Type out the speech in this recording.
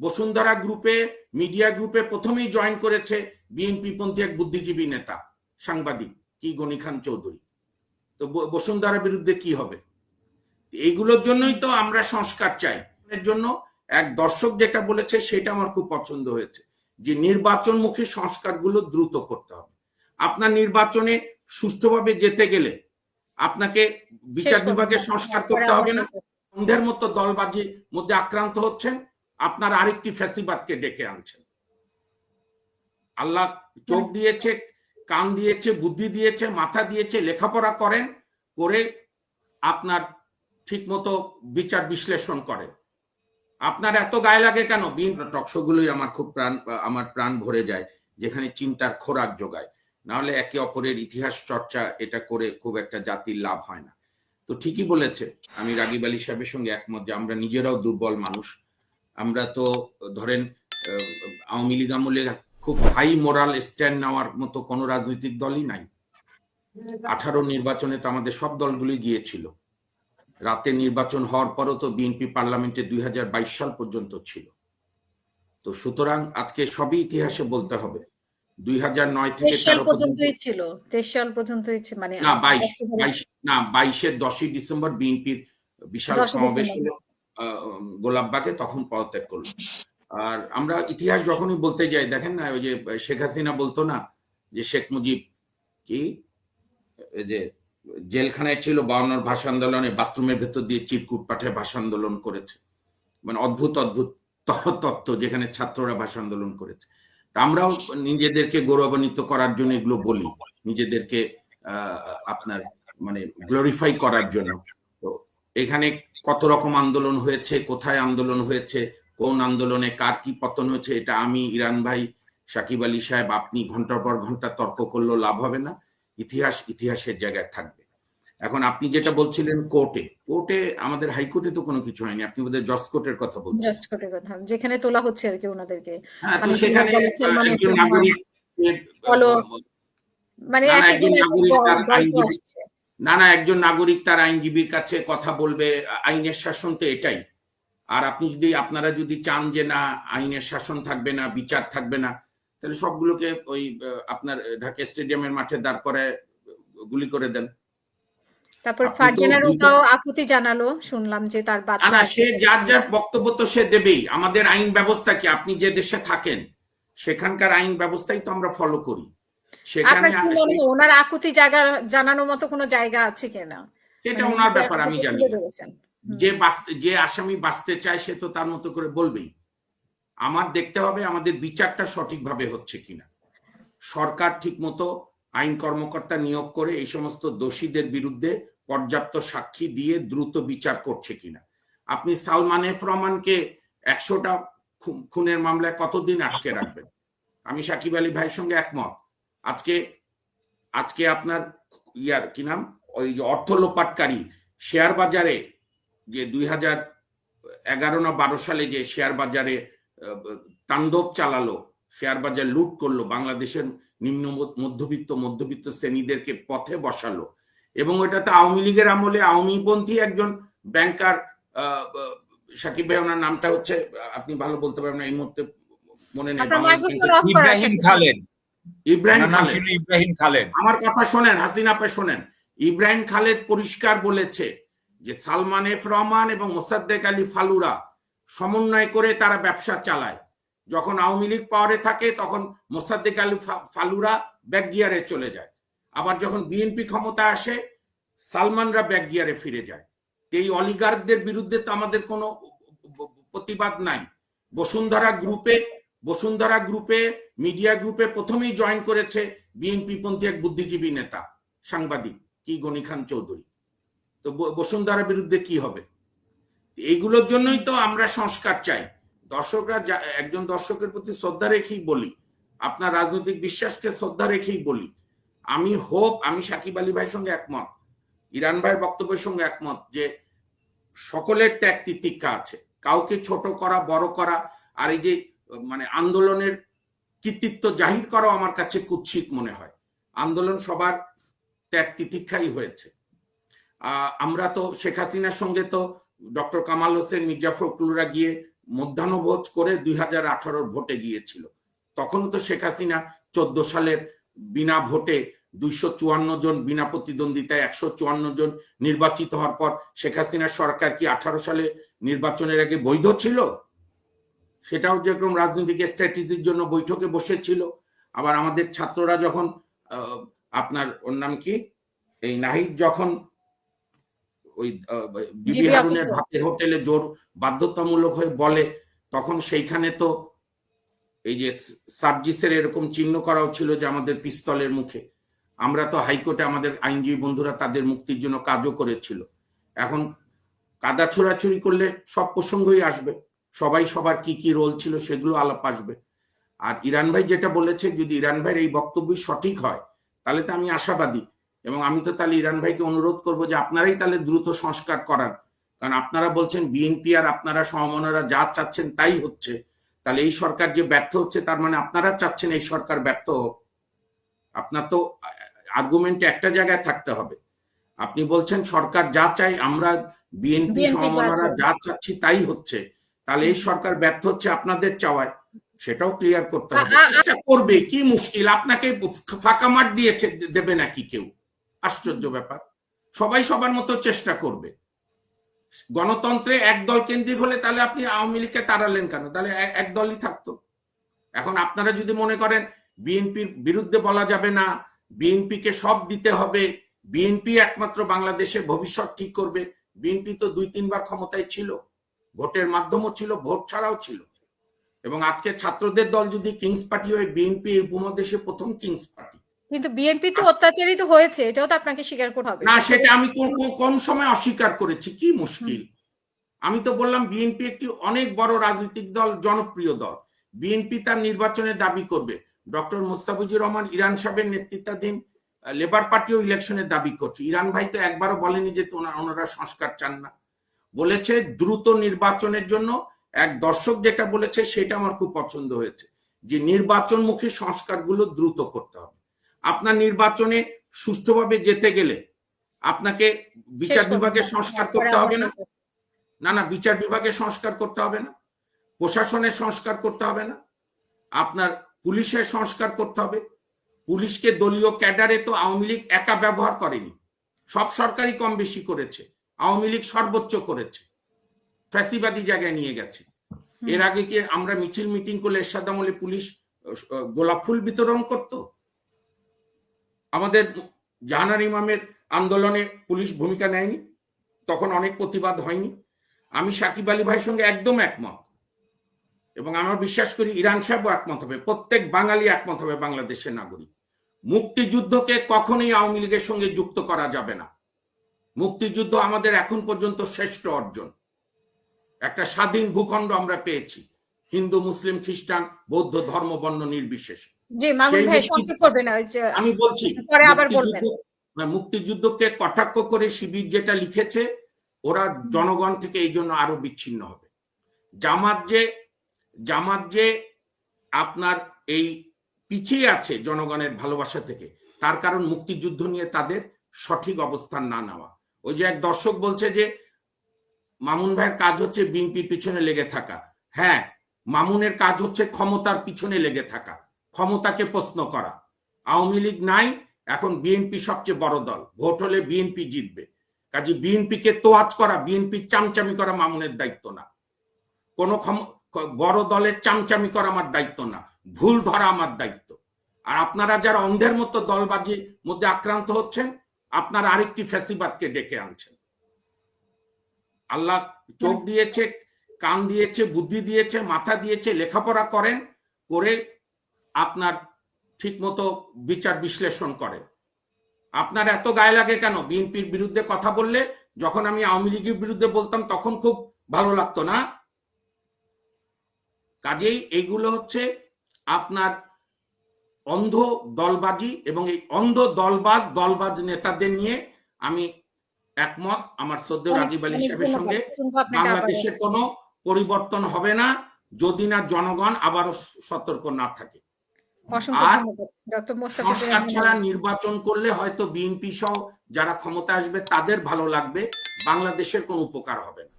বসুন্ধরা গ্রুপে মিডিয়া গ্রুপে প্রথমেই জয়েন করেছে বিএনপি পন্থী এক বুদ্ধিজীবী নেতা সাংবাদিক কি গনি খান চৌধুরী। তো বসুন্ধরার বিরুদ্ধে কি হবে? এইগুলোর জন্যই তো আমরা সংস্কার চাই। এর জন্য এক দর্শক যেটা বলেছে সেটা আমার খুব পছন্দ হয়েছে যে নির্বাচনমুখী সংস্কারগুলো দ্রুত করতে হবে। আপনার নির্বাচনে সুষ্ঠুভাবে যেতে গেলে আপনাকে বিচার বিভাগের সংস্কার করতে হবে না। অন্ধের মতো দলবাজির মধ্যে আক্রান্ত হচ্ছেন। আপনার আরেকটি ফ্যাসিবাদকে ডেকে আনছেন। আল্লাহ চোখ দিয়েছে কান দিয়েছে বুদ্ধি দিয়েছে মাথা দিয়েছে লেখাপড়া করেন করে আপনার ঠিকমতো বিচার বিশ্লেষণ করেন আপনার এত গায়ে লাগে কেন? টকশোগুলোই আমার খুব প্রাণ আমার প্রাণ ভরে যায় যেখানে চিন্তার খোরাক যোগায়। নাহলে একে অপরের ইতিহাস চর্চা এটা করে খুব একটা জাতির লাভ হয় না। তো ঠিকই বলেছে। আমি রাগিব আলী সাহেবের সঙ্গে একমত যে আমরা নিজেরাও দুর্বল মানুষ আমরা তো ধরেন আওয়ামী লীগ আমলে খুব হাই মোরাল স্ট্যান্ড নেওয়ার মতো কোনো রাজনৈতিক দলই নাই। আঠারো নির্বাচনে তো আমাদের সব দলগুলি গিয়েছিল। রাতে নির্বাচন হওয়ার পরও তো বিএনপি পার্লামেন্টে দুই হাজার বাইশ সাল পর্যন্ত ছিল। তো সুতরাং আজকে সবই ইতিহাসে বলতে হবে। দুই হাজার নয় থেকে সাল তেরো পর্যন্ত পর্যন্তই ছিল। তেইশ সাল পর্যন্তই মানে না বাইশ বাইশ না বাইশের দশই ডিসেম্বর বিএনপির বিশাল সমাবেশ। হলো। গোলাপবাগে তখন পদত্যাগ করল। আর আমরা ইতিহাস যখনই বলতে যাই, দেখেন না, ওই যে শেখ হাসিনা বলতো না, যে শেখ মুজিব কি? যে জেলখানায় ছিল, বাউন্নর ভাষা আন্দোলনে বাথরুমের ভেতর দিয়ে চিরকুট পাঠায় ভাষা আন্দোলন করেছে। মানে অদ্ভুত অদ্ভুত তত্ত্ব যেখানে ছাত্ররা ভাষা আন্দোলন করেছে। তা আমরাও নিজেদেরকে গৌরবান্বিত করার জন্য এগুলো বলি, নিজেদেরকে আপনার মানে গ্লোরিফাই করার জন্য। তো এখানে কত রকম আন্দোলন হয়েছে কোথায় আন্দোলন হয়েছে কোন আন্দোলনে কার কি পতন হয়েছে এটা আমি ইরান ভাই সাকিব আলী সাহেব আপনি ঘণ্টার পর ঘণ্টা তর্ক করলেও লাভ হবে না। ইতিহাস ইতিহাসের জায়গায় থাকবে। এখন আপনি যেটা বলছিলেন কোর্টে কোর্টে আমাদের হাইকোর্টে তো কোনো কিছু হয়নি। আপনি বোধহয় জজ কোর্টের কথা বলছেন। জাস্ট করে কথা। যেখানে তোলা হচ্ছে আর কি ওনাদেরকে। হ্যাঁ তো মানে সেখানে মানে একজন নাগরিক মানে একজন নাগরিক তার আইনজীবী- আসছে। না না একজন নাগরিক তার আইনজীবীর কাছে কথা বলবে আইনের শাসন তো এটাই। আর আপনি যদি আপনারা যদি চান যে না আইনের শাসন থাকবে না বিচার থাকবে না তাহলে সবগুলোকে ওই আপনার ঢাকা স্টেডিয়ামের মাঠে দাঁড় করে গুলি করে দেন। তারপর আকুতি জানালো শুনলাম যে তার বাচ্চা না সে যার যার বক্তব্য তো সে দেবেই। আমাদের আইন ব্যবস্থা কি? আপনি যে দেশে থাকেন সেখানকার আইন ব্যবস্থাই তো আমরা ফলো করি। আপনার কি মনে ওনার আকুতি জায়গা জানানোর মতো কোনো জায়গা আছে কিনা? সেটা মানে ওনার ব্যাপার আমি জানি। যে যে আসামি বাঁচতে চায় সে তো তার মতো করে বলবেই। আমার দেখতে হবে আমাদের বিচারটা সঠিকভাবে হচ্ছে কিনা। সরকার ঠিকমতো আইন কর্মকর্তা নিয়োগ করে এই সমস্ত দোষীদের বিরুদ্ধে পর্যাপ্ত সাক্ষী দিয়ে দ্রুত বিচার করছে কিনা। আপনি সালমান এফ রহমানকে একশোটা খুনের মামলায় কতদিন আটকে রাখবেন? আমি সাকিব আলী ভাইয়ের সঙ্গে একমত। আজকে আজকে আপনার ইয়ার কি নাম? ওই যে অর্থ লোপাটকারী শেয়ার বাজারে যে দুই হাজার এগারো না বারো সালে যে শেয়ার বাজারে তাণ্ডব চালালো শেয়ার বাজার লুট করল বাংলাদেশের নিম্ন মধ্যবিত্ত মধ্যবিত্ত শ্রেণীদেরকে পথে বসালো এবং ওটাতে আওয়ামী লীগের আমলে আওয়ামীপন্থী একজন ব্যাংকার সাকিব ভাই ওনার নামটা হচ্ছে আপনি ভালো বলতে পারবেন না এই মুহূর্তে মনে নেই আছে ইব্রাহিম খালেদ। ইব্রাহিম খালেদ। ইব্রাহিম খালেদ। আমার কথা শোনেন হাসিনা আপে শোনেন। ইব্রাহিম খালেদ পরিষ্কার বলেছে যে সালমান এফ রহমান এবং মোসাদ্দেক আলী ফালুরা সমন্বয় করে তারা ব্যবসা চালায়। যখন আওয়ামী লীগ পাওয়ারে থাকে তখন মোসাদ্দেক আলী ফালুরা ব্যাক গিয়ারে চলে যায়। আবার যখন বিএনপি ক্ষমতা আসে সালমানরা ব্যাক গিয়ারে ফিরে যায়। এই অলিগার্কদের বিরুদ্ধে তো আমাদের কোনো প্রতিবাদ নাই। বসুন্ধরা গ্রুপে বসুন্ধরা গ্রুপে, মিডিয়া গ্রুপে প্রথমেই জয়েন করেছে বিএনপি পন্থী এক বুদ্ধিজীবী নেতা, সাংবাদিক কি গনি খান চৌধুরী। তো ব- বসুন্ধরার বিরুদ্ধে কি হবে? এইগুলোর জন্যই তো আমরা সংস্কার চাই। দর্শকরা একজন দর্শকের প্রতি শ্রদ্ধা রেখেই বলি, আপনার রাজনৈতিক বিশ্বাসকে শ্রদ্ধা রেখেই বলি। আমি হোপ, আমি সাকিব আলী ভাইয়ের সঙ্গে একমত, ইরান ভাইয়ের বক্তব্যের সঙ্গে একমত যে সকলের ত্যাগ তিতিক্ষা আছে। কাউকে ছোট করা, বড় করা, আর এই যে মানে আন্দোলনের কৃতিত্ব জাহির করাও আমার কাছে কুৎসিত মনে হয়। আন্দোলন সবার ত্যাগ তিতিক্ষাই হয়েছে। আমরা তো শেখ হাসিনার সঙ্গে তো ডক্টর কামাল হোসেন, মির্জা ফখরুলরা গিয়ে মধ্যাহ্নভোজ করে দুই হাজার আঠারোর ভোটে গিয়েছিল। তখনও তো শেখ হাসিনা চোদ্দ সালের বিনা ভোটে দুইশো চুয়ান্ন জন বিনা প্রতিদ্বন্দ্বিতায় একশো চুয়ান্ন জন নির্বাচিত হওয়ার পর শেখ হাসিনার সরকার কি আঠারো সালে নির্বাচনের আগে বৈধ ছিল? সেটাও যেরকম রাজনৈতিক স্ট্র্যাটেজির জন্য বৈঠকে বসেছিল। আবার আমাদের ছাত্ররা যখন আপনার ওর নাম কি? এই নাহিদ যখন ওই বিবি হারুনের ভাতের হোটেলে জোর বাধ্যতামূলক হয়ে বলে তখন সেইখানে তো এই যে সার্জিসের এরকম চিহ্ন করাও ছিল যে আমাদের পিস্তলের মুখে। আমরা তো হাইকোর্টে আমাদের আইনজীবী বন্ধুরা তাদের মুক্তির জন্য কাজও করেছিল। এখন কাদা ছোড়াছুড়ি করলে সব প্রসঙ্গই আসবে। সবাই সবার কি কি রোল ছিল সেগুলো আলাপ আসবে। আর ইরান ভাই যেটা বলেছে যদি ইরান ভাইয়ের এই বক্তব্যই সঠিক হয় তাহলে তো আমি আশাবাদী। এবং আমি তো তাহলে ইরান ভাইকে অনুরোধ করব যে আপনারাই তাহলে দ্রুত সংস্কার করান কারণ আপনারা বলছেন বিএনপি আর আপনারা সমমনারা যা চাচ্ছেন তাই হচ্ছে। তাহলে এই সরকার যে ব্যর্থ হচ্ছে তার মানে আপনারা চাচ্ছেন এই সরকার ব্যর্থ হোক। আপনার তো আর্গুমেন্ট একটা জায়গায় থাকতে হবে। আপনি বলছেন সরকার যা চাই আমরা বিএনপি সমমনারা যা চাচ্ছি তাই হচ্ছে। তাহলে এই সরকার ব্যর্থ হচ্ছে আপনাদের চাওয়ায় সেটাও ক্লিয়ার করতে হবে। চেষ্টা করবে কি মুশকিল? আপনাকে ফাঁকা মাঠ দিয়েছে দেবে নাকি কেউ? আশ্চর্য ব্যাপার। সবাই সবার মতো চেষ্টা করবে। গণতন্ত্রে এক দল কেন্দ্রিক হলে তাহলে আপনি আওয়ামী লীগকে তাড়ালেন কেন? তাহলে এ- এক দলই থাকতো। এখন আপনারা যদি মনে করেন বিএনপির বিরুদ্ধে বলা যাবে না বিএনপি কে সব দিতে হবে বিএনপি একমাত্র বাংলাদেশের ভবিষ্যৎ ঠিক করবে বিএনপি তো দুই তিনবার ক্ষমতায় ছিল। ভোটের মাধ্যমও ছিল ভোট ছাড়াও ছিল। এবং আজকে ছাত্রদের দল যদি কিংস পার্টি হয়ে বিএনপি উপমহাদেশে প্রথম কিংস পার্টি কিন্তু বিএনপি তো অত্যাচারিত হয়েছে এটাও তো আপনাকে স্বীকার করতে হবে। না সেটা আমি কোন- সময় অস্বীকার করেছি? কি মুশকিল? আমি তো বললাম বিএনপি একটি অনেক বড় রাজনৈতিক দল জনপ্রিয় দল। বিএনপি তার নির্বাচনের দাবি করবে। ডক্টর মুস্তাফিজুর রহমান ইরান সাহেবের নেতৃত্বাধীন লেবার পার্টিও ইলেকশনের দাবি করছে। ইরান ভাই তো একবারও বলেনি যে ওনারা সংস্কার চান না। বলেছে দ্রুত নির্বাচনের জন্য। এক দর্শক যেটা বলেছে সেটা আমার খুব পছন্দ হয়েছে যে নির্বাচনমুখী সংস্কারগুলো দ্রুত করতে হবে। আপনার নির্বাচনে সুষ্ঠুভাবে যেতে গেলে আপনাকে বিচার বিভাগের সংস্কার করতে হবে না। না না বিচার বিভাগের সংস্কার করতে হবে না। প্রশাসনের সংস্কার করতে হবে না। আপনার পুলিশের সংস্কার করতে হবে। পুলিশকে দলীয় ক্যাডারে তো আওয়ামী লীগ একা ব্যবহার করেনি। সব সরকারই কম বেশি করেছে। আওয়ামী লীগ সর্বোচ্চ করেছে। ফ্যাসিবাদী জায়গায় নিয়ে গেছে। এর আগে কি আমরা মিছিল মিটিং করলে এরশাদ আমলে পুলিশ গোলাপ ফুল বিতরণ করত? আমাদের জাহানার ইমামের আন্দোলনে পুলিশ ভূমিকা নেয়নি। তখন অনেক প্রতিবাদ হয়নি। আমি সাকিব আলী ভাইয়ের সঙ্গে একদম একমত। এবং আমরা বিশ্বাস করি ইরান সাহেবও একমত হবে। প্রত্যেক বাঙালি একমত হবে বাংলাদেশের নাগরিক। মুক্তিযুদ্ধকে কখনোই আওয়ামী লীগের সঙ্গে যুক্ত করা যাবে না। মুক্তিযুদ্ধ আমাদের এখন পর্যন্ত শ্রেষ্ঠ অর্জন। একটা স্বাধীন ভূখণ্ড আমরা পেয়েছি হিন্দু মুসলিম খ্রিস্টান বৌদ্ধ ধর্ম বর্ণ নির্বিশেষে। আমি বলছি মুক্তিযুদ্ধকে কটাক্ষ করে শিবির যেটা লিখেছে ওরা জনগণ থেকে এই জন্য আরও বিচ্ছিন্ন হবে। জামাত যে জামাত যে আপনার এই পিছিয়ে আছে জনগণের ভালোবাসা থেকে তার কারণ মুক্তিযুদ্ধ নিয়ে তাদের সঠিক অবস্থান না নেওয়া। ওই যে এক দর্শক বলছে যে, মামুন ভাইয়ের কাজ হচ্ছে বিএনপির পিছনে লেগে থাকা। হ্যাঁ মামুনের কাজ হচ্ছে ক্ষমতার পিছনে লেগে থাকা, ক্ষমতাকে প্রশ্ন করা। আওয়ামী লীগ নাই, এখন বিএনপি সবচেয়ে বড় দল। ভোট হলে বিএনপি জিতবে। কাজে বিএনপিকে তোয়াজ করা, বিএনপি চামচামি করা মামুনের দায়িত্ব না। কোন বড় দলের চামচামি করা আমার দায়িত্ব না। ভুল ধরা আমার দায়িত্ব। আর আপনারা যারা অন্ধের মতো দলবাজির মধ্যে আক্রান্ত হচ্ছেন আপনারা আরেকটি ফ্যাসিবাদকে ডেকে আনছেন। আল্লাহ চোখ দিয়েছে কান দিয়েছে বুদ্ধি দিয়েছে মাথা দিয়েছে লেখাপড়া করেন করে আপনার ঠিক মতো বিচার বিশ্লেষণ করেন। আপনার এত গায়ে লাগে কেন? বিএনপির বিরুদ্ধে কথা বললে যখন আমি আওয়ামী লীগের বিরুদ্ধে বলতাম তখন খুব ভালো লাগতো না? কাজেই এইগুলো হচ্ছে আপনার অন্ধ দলবাজি এবং এই অন্ধ দলবাজ দলবাজ নেতাদের নিয়ে আমি একমত আমার অনেক- রাজীব আলী সাহেবের সঙ্গে। বাংলাদেশের কোনো পরিবর্তন হবে না যদি না জনগণ আবারও সতর্ক না থাকে। আর সংস্কার ছাড়া নির্বাচন করলে হয়তো বিএনপি সহ যারা ক্ষমতা আসবে তাদের ভালো লাগবে বাংলাদেশের কোনো উপকার হবে না।